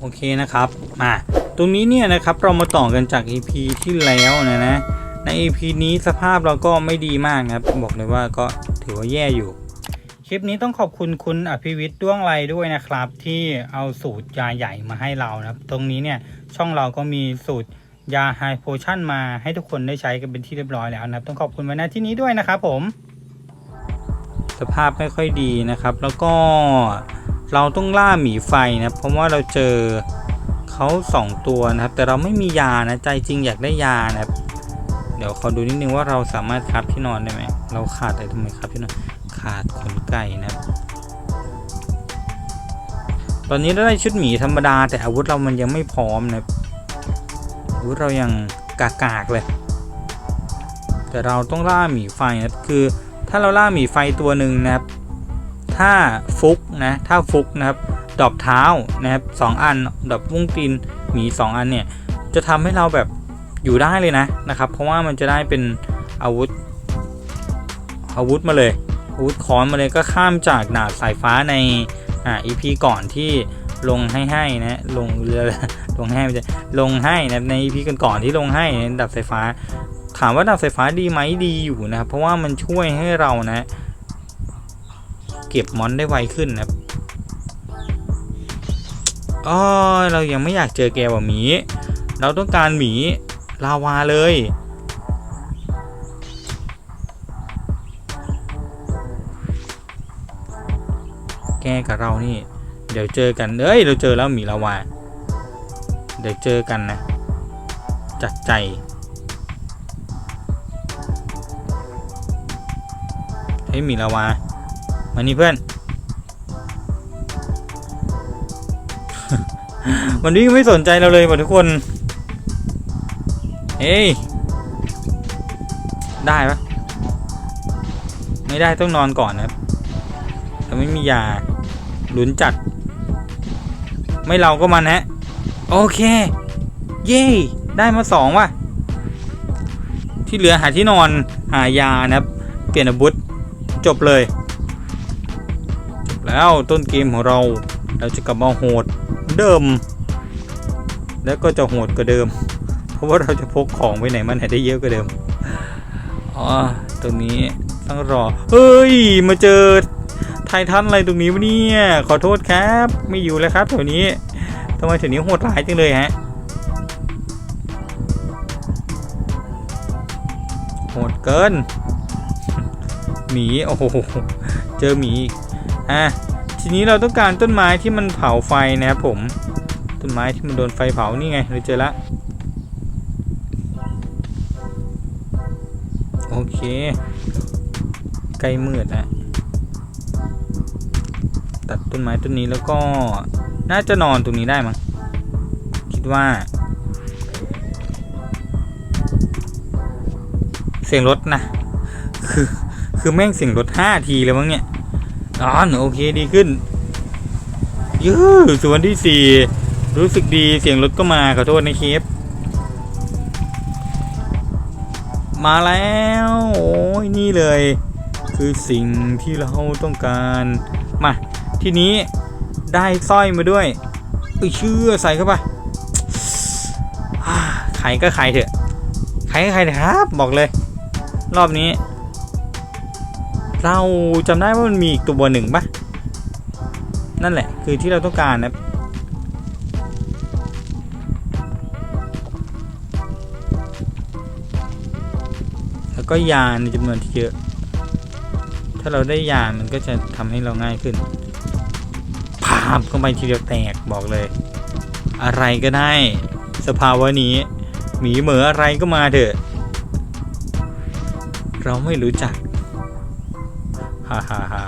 โอเคนะครับมาตรงนี้เนี่ยนะครับเรามาต่อกันจาก EP ที่แล้วนะนะใน EP นี้สภาพเราก็ไม่ดีมากครับ บอกเลยว่าก็ถือว่าแย่อยู่ คลิปนี้ต้องขอบคุณคุณอภิวิทย์ด้วงไรด้วยนะครับ ที่เอาสูตรยาใหญ่มาให้เรานะครับ ตรงนี้เนี่ยช่องเราก็มีสูตรยาไฮโพชั่นมาให้ทุกคนได้ใช้กันเป็นที่เรียบร้อยแล้วนะครับ ต้องขอบคุณไว้ณที่นี้ด้วยนะครับผม สภาพไม่ค่อยดีนะครับ แล้วก็ เราต้องล่าหมีไฟนะเพราะว่าเราเจอเขาสองตัวนะครับ แต่เราไม่มียานะใจจริงอยากได้ยานะครับเดี๋ยวขอดูนิดนึงว่าเราสามารถครับที่นอนได้ไหมเราขาดอะไรทำไมครับที่นอนขาดขนไก่นะครับตอนนี้เราได้ชุดหมีธรรมดา แต่อาวุธเรามันยังไม่พร้อมนะอาวุธเรายังกากๆเลย แต่เราต้องล่าหมีไฟนะครับคือถ้าเราล่าหมีไฟตัวหนึ่งนะครับ ถ้าฟุกนะถ้าฟุกนะครับดอบเท้านะครับสองอันดอบวุ้งตีนหมีสองอันเนี่ยจะทำให้เราแบบอยู่ได้เลยนะนะครับ เพราะว่ามันจะได้เป็นอาวุธอาวุธมาเลยอาวุธค้อนมาเลยก็ข้ามจากดาบสายฟ้าในอ่า EP ก่อนที่ลงให้ให้นะลงเรือลงให้ไม่ใช่ลงให้นะใน EP ก่อนๆที่ลงให้นะดาบสายฟ้า ถามว่าดาบสายฟ้าดีไหมดีอยู่นะครับเพราะว่ามันช่วยให้เรานะ เก็บมอนได้ไวขึ้นนะครับอ๋อเรายังไม่อยากเจอแกว่าหมี เราต้องการหมีลาวาเลย แกกับเรานี่ เดี๋ยวเจอกัน เอ้ย เราเจอแล้วหมีลาวา เดี๋ยวเจอกันนะ จัดใจเฮ้ยหมีลาวา มานี่เพื่อนวันนี้ไม่สนใจเราเลยวะทุกคน เฮ้ย ได้ปะไม่ได้ต้องนอนก่อนนะครับเราไม่มียาหลุนจัด ไม่เราก็มันฮะ โอเค เย้ได้มาสองว่ะ ที่เหลือหาที่นอนหายานะครับ เปลี่ยนอาวุธจบเลย แล้วต้นเกมของเราเราจะกลับมาโหดเดิม แล้วก็จะโหดกว่าเดิม เพราะว่าเราจะพกของไปไหนมาไหนได้เยอะกว่าเดิมอ๋อตรงนี้ต้องรอเฮ้ย มาเจอไททันอะไรตรงนี้วะเนี่ยขอโทษครับไม่อยู่แล้วครับแถวนี้ทำไมแถวนี้โหดร้ายจังเลยฮะโหดเกินหมีโอ้โหเจอหมีอีก อะทีนี้เราต้องการต้นไม้ที่มันเผาไฟนะครับผม ต้นไม้ที่มันโดนไฟเผานี่ไงเราเจอละโอเค ใกล้มืดนะตัดต้นไม้ต้นนี้แล้วก็น่าจะนอนตรงนี้ได้มั้งคิดว่า เสียงรถนะ คือ คือแม่งเสียงรถห้าทีเลยมั้งเนี่ย อ๋อโอเคดีขึ้นยื้อส่วนที่สี่รู้สึกดีเสียงรถก็มาขอโทษนะเคฟมาแล้ว โอ้ยนี่เลย คือสิ่งที่เราต้องการ มา ทีนี้ได้สร้อยมาด้วยเอ้ยเชื่อใส่เข้าไปอ่ก็ใครเถอะใครก็ใครเถอะครับ บอกเลย รอบนี้ เราจำได้ว่ามันมีอีกตัวหนึ่งปะนั่นแหละ คือที่เราต้องการนะแล้วก็ยาในจำนวนที่เยอะ ถ้าเราได้ยามันก็จะทำให้เราง่ายขึ้นพามเข้าไปทีเดียวแตกบอกเลย อะไรก็ได้ สภาวะนี้ หมีเหมืออะไรก็มาเถอะ เราไม่รู้จัก ฮ่าฮ่าฮ่า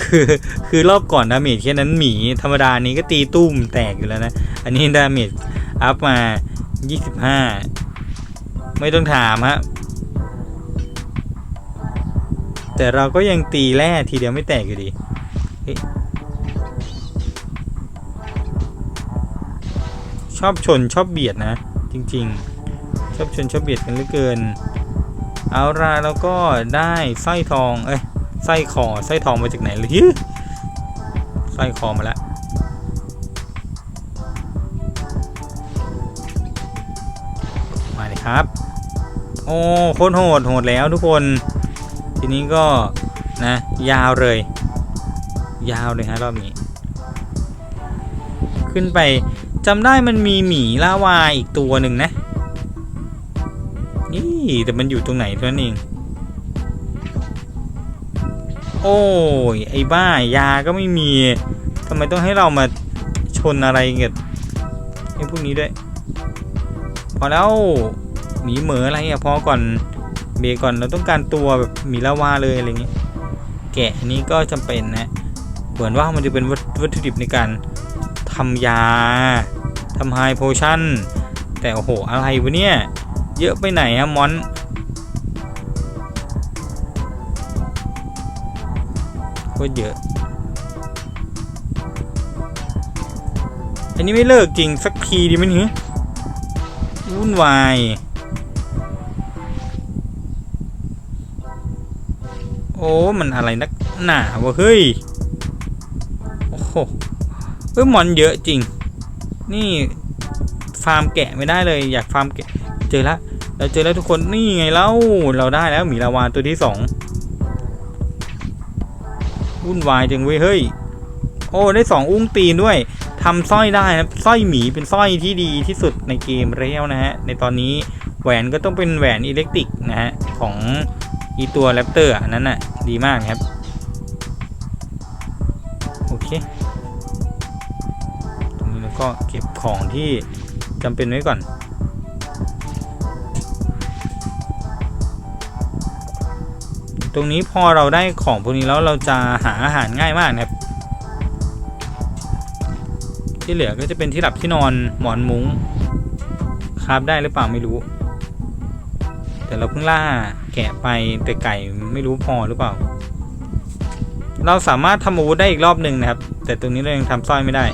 คือคือรอบก่อนดาเมจแค่นั้นหมีธรรมดานี้ก็ตีตุ้มแตกอยู่แล้วนะ อันนี้ดาเมจอัพมา 25 ไม่ต้องถามฮะ แต่เราก็ยังตีแร่ทีเดียวไม่แตกอยู่ดีชอบชนชอบเบียดนะ จริง ๆ ชอบชนชอบเบียดกันเหลือเกิน เอาละแล้วก็ได้สร้อยทองเอ้ยสร้อยคอสร้อยทองมาจากไหนเลยยสร้อยคอมาแล้วมาเลยครับ โอ้โคตรโหดโหดแล้วทุกคน ทีนี้ก็นะยาวเลย ยาวเลยฮะรอบนี้ ขึ้นไปจำได้มันมีหมีลาวาอีกตัวหนึ่งนะ แต่มันอยู่ตรงไหนตัวนั้นเองโอ้ยไอ้บ้ายาก็ไม่มีทำไมต้องให้เรามาชนอะไรกับไอ้พวกนี้ด้วย พอแล้วหมีเหมืออะไรอะพอก่อนเบก่อนเราต้องการตัวแบบหมีลาวาเลยอะไรเงี้ยแกะนี้ก็จำเป็นนะเหมือนว่ามันจะเป็นวัตถุดิบในการทำยาทำไฮโพชั่น แต่โอ้โหอะไรวะเนี่ย เยอะไปไหนอะมอนโคตรเยอะ อันนี้ไม่เลิกจริงสักทีดีไหมเนี่ยวุ่นวายโอ้ มันอะไรนักหนาวะเฮ้ย โอ้โหเอ้ยมอนเยอะจริง นี่ฟาร์มแกะไม่ได้เลย อยากฟาร์มแกะ เจอแล้ว เราเจอแล้วทุกคนนี่ไงเล่าเราได้แล้วหมีลาวาตัวที่สองวุ่นวายจังเว้ยเฮ้ย โอ้ได้สองอุ้งตีนด้วยทำสร้อยได้นะสร้อยหมีเป็นสร้อยที่ดีที่สุดในเกมแล้วนะฮะในตอนนี้แหวนก็ต้องเป็นแหวนอิเล็กตริกนะฮะของอีตัวแรปเตอร์อันนั้นน่ะดีมากครับ โอเค ตรงนี้แล้วก็เก็บของที่จำเป็นไว้ก่อน ตรงนี้พอเราได้ของพวกนี้แล้วเราจะหาอาหารง่ายมากนะครับ ที่เหลือก็จะเป็นที่หลับที่นอนหมอนมุง้งคราบได้หรือเปล่าไม่รู้ แต่เราเพิ่งล่าแกะไปแต่ไก่ไม่รู้พอหรือเปล่า เราสามารถทำอาวุธได้อีกรอบหนึ่งนะครับ แต่ตรงนี้เรายังทำสร้อยไม่ได้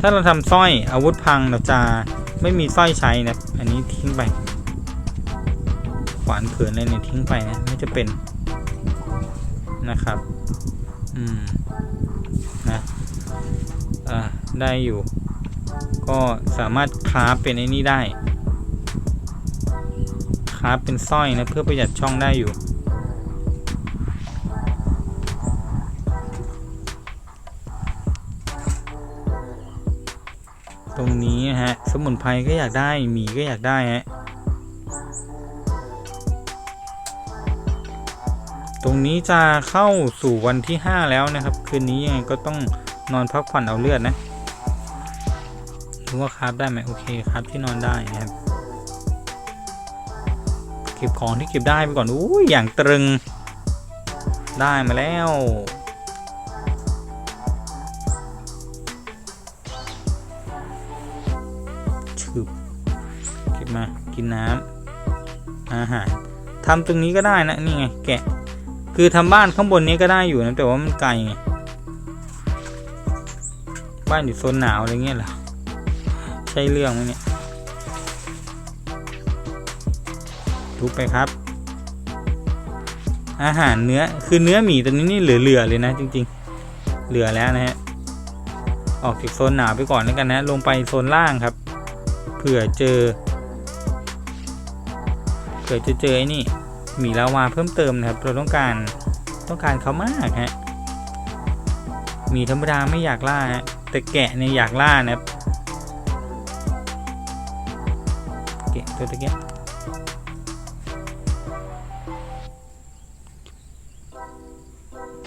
ถ้าเราทำสร้อยอาวุธพังเราจะไม่มีสร้อยใช้นะอันนี้ทิ้งไป วานเขินอะไรเนี่ยทิ้งไปนะไม่จะเป็นนะครับ อืม นะอ่าได้อยู่ ก็สามารถคราฟเป็นไอ้นี่ได้คราฟเป็นสร้อยนะเพื่อประหยัดช่องได้อยู่ ตรงนี้ฮะ สมุนไพรก็อยากได้หมีก็อยากได้ฮะ ตรงนี้จะเข้าสู่วันที่ 5 แล้วนะครับ คืนนี้ยังไงก็ต้องนอนพักผ่อนเอาเลือดนะรู้ว่าคราฟได้ไหมโอเคคราฟที่นอนได้นะครับเก็บของที่เก็บได้ไปก่อนอู้อย่างตรึงได้มาแล้วชึบเก็บมากินน้ำอาหารทำตรงนี้ก็ได้นะนี่ไงแกะ คือทำบ้านข้างบนนี้ก็ได้อยู่นะแต่ว่ามันไกลไงบ้านอยู่โซนหนาวอะไรเงี้ยเหรอใช่เรื่องไหมเนี่ยทุบไปครับ อาหารเนื้อคือเนื้อหมีตัวนี้นี่เหลือๆเลยนะ จริง ๆ เหลือแล้วนะฮะออกจากโซนหนาวไปก่อนแล้วกันนะ ลงไปโซนล่างครับเผื่อเจอเผื่อจะเจอไอ้นี่ มีลาวาเพิ่มเติมนะครับเราต้องการต้องการเขามากฮะมีธรรมดาไม่อยากล่าฮะแต่แกะเนี่ยอยากล่านะครับแกะตัวตะเกีย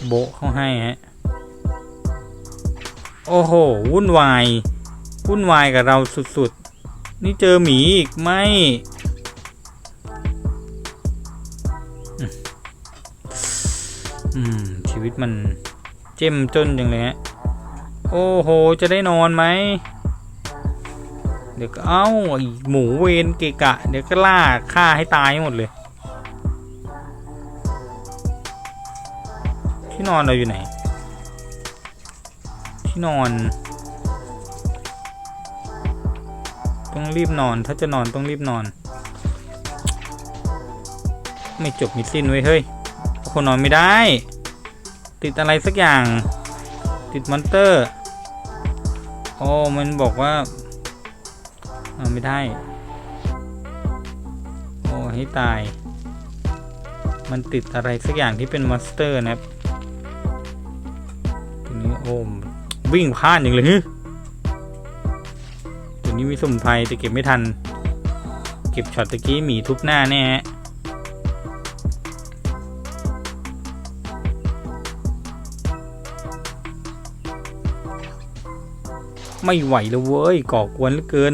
โบเข้าให้ฮะโอ้โห วุ่นวาย วุ่นวายกับเราสุดๆ นี่เจอหมีอีกไหม อืม ชีวิตมันเจ้มจนจังเลยฮะ โอ้โห จะได้นอนไหม เดี๋ยวก็เอ้าไอหมูเวนเกะกะ เดี๋ยวก็ล่าฆ่าให้ตายหมดเลย ที่นอนเราอยู่ไหน ที่นอน ต้องรีบนอน ถ้าจะนอนต้องรีบนอน ไม่จบม่สิ้นเว้เฮ้ย คนนอนไม่ได้ ติดอะไรสักอย่าง ติดมอนเตอร์โอ้มันบอกว่าเอาไม่ได้ โอ้ให้ตาย มันติดอะไรสักอย่างที่เป็นมอนสเตอร์นะครับตัวนี้โอ้วิ่งพลาดอย่างเลยตัวนี้มีสมุนไพรแต่เก็บไม่ทัน เก็บช็อตตะกี้หมีทุบหน้าแน่ฮะ ไม่ไหวแล้วเว้ย ก่อกวนเหลือเกิน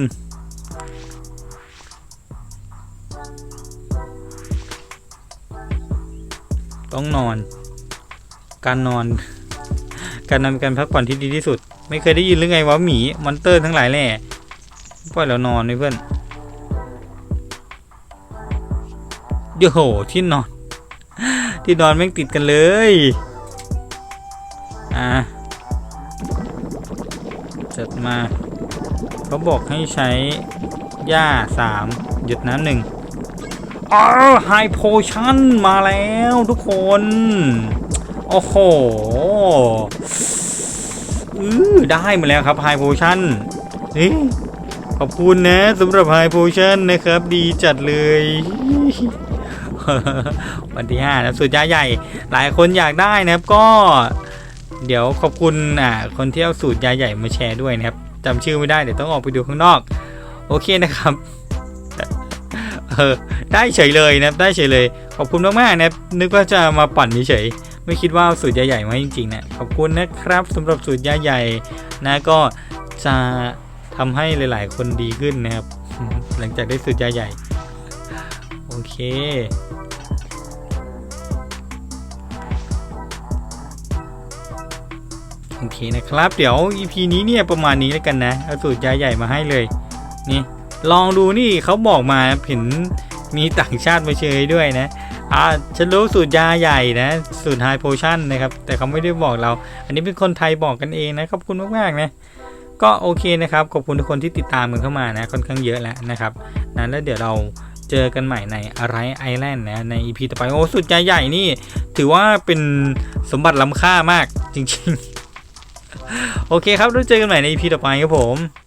ต้องนอน การนอน การนอนการพักผ่อนที่ดีที่สุด ไม่เคยได้ยินหรือไงว่าหมี มอนเตอร์ทั้งหลายแหล่ปล่อยเรานอนเลยเพื่อน เดี๋ยวโหที่นอน ที่นอนแม่งติดกันเลย จัดมาเขาบอกให้ใช้หญ้าสามหยุดน้ำหนึ่งอ้าวไฮโพชั่นมาแล้วทุกคน โอ้โหอือได้มาแล้วครับไฮโพชั่นเฮ้ขอบคุณนะสำหรับไฮโพชั่นนะครับ ดีจัดเลยวันที่5นะสุดยาใหญ่ หลายคนอยากได้นะครับก็ เดี๋ยวขอบคุณอ่าคนที่เอาสูตรยาใหญ่มาแชร์ด้วยนะครับจำชื่อไม่ได้เดี๋ยวต้องออกไปดูข้างนอก โอเคนะครับเออได้เฉยเลยนะได้เฉยเลย ขอบคุณมากๆนะนึกว่าจะมาปั่นเฉยไม่คิดว่าสูตรยาใหญ่มาจริงๆนะขอบคุณนะครับสำหรับสูตรยาใหญ่นะก็จะทำให้หลาย ๆ คนดีขึ้นนะครับ หลังจากได้สูตรยาใหญ่ โอเค อเคนะครับ เดี๋ยว EP นี้เนี่ยประมาณนี้แล้วกันนะเอาสูตรยาใหญ่มาให้เลย นี่ ลองดูนี่เขาบอกมาเห็นมีต่างชาติมาเชยด้วยนะอ่าฉันรู้สูตรยาใหญ่นะสูตรไฮโพชั่นนะครับ แต่เขาไม่ได้บอกเรา อันนี้เป็นคนไทยบอกกันเองนะขอบคุณมากๆนะก็โอเคนะครับ ขอบคุณทุกคนที่ติดตามกันเข้ามานะค่อนข้างเยอะแล้วนะครับนั้นแล้วเดี๋ยวเราเจอกันใหม่ในอะไรไอแลนด์นะใน EP ต่อไปโอ้สูตรยาใหญ่นี่ ถือว่าเป็นสมบัติล้ำค่ามากจริง ๆ โอเคครับแล้วเจอกันใหม่ใน EP ต่อไปครับผม